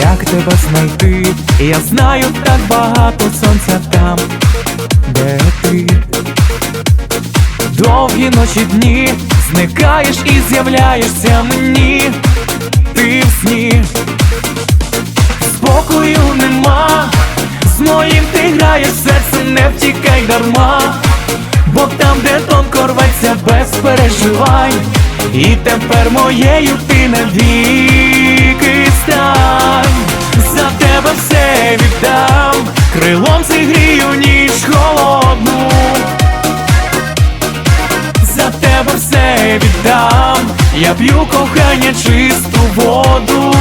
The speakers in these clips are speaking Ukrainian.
як тебе знайти. Я знаю так багато сонця там, де ти. Довгі ночі дні, зникаєш і з'являєшся мені, ти в сні, спокою нема, з моїм ти граєш, серце не втікай дарма, бо там, де тонко рветься без переживань, і тепер моєю ти навіки п'ю кохання чисту воду.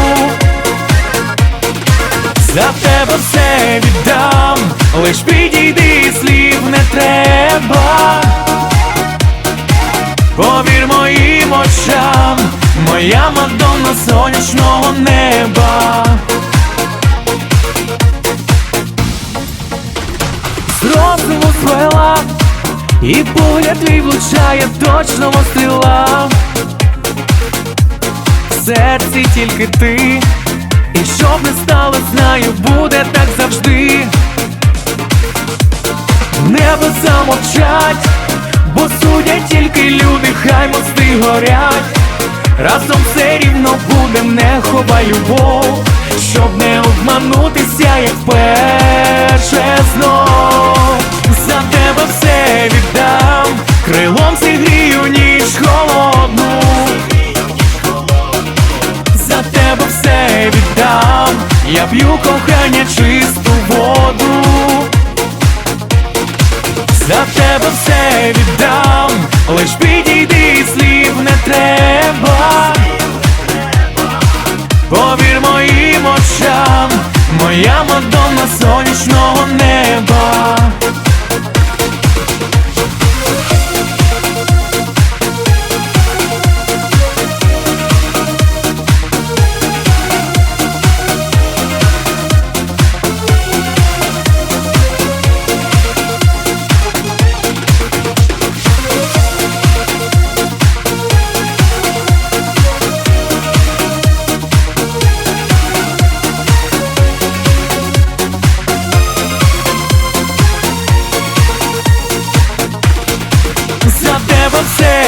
За тебе все віддам, лиш підійди, слів не треба. Повір моїм очам, моя мадонна сонячного неба. Розуму звела і погляд твій влучає точно стріла серці тільки ти, і щоб не стало, знаю, буде так завжди. Небеса мовчать, бо судять тільки люди, хай мости горять. Разом все рівно будем, не ховай любов, щоб не обманутися, як вперше знов. Я п'ю кохання чисту воду. За тебе все віддам, лиш підійди, слів не треба. Повір моїм очам, моя мадонна сонячного неба.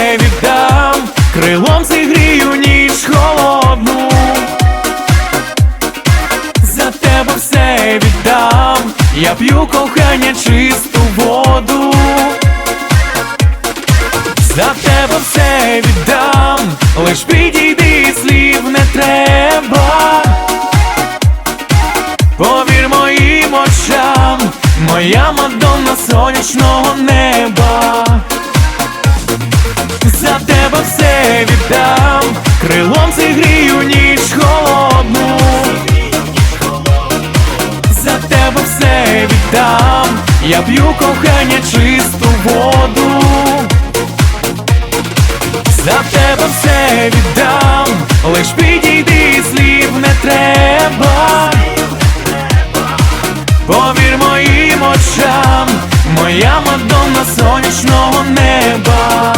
Все віддам, крилом зігрію ніч холодну. За тебе все віддам, я п'ю кохання чисту воду. За тебе все віддам, лиш підійди, слів не треба. Повір моїм очам, моя мадонна сонячного неба. За тебе все віддам, крилом зігрію ніч холодну. За тебе все віддам, я п'ю кохання чисту воду. За тебе все віддам, лиш підійди, слів не треба. Повір моїм очам, моя мадонна сонячного неба.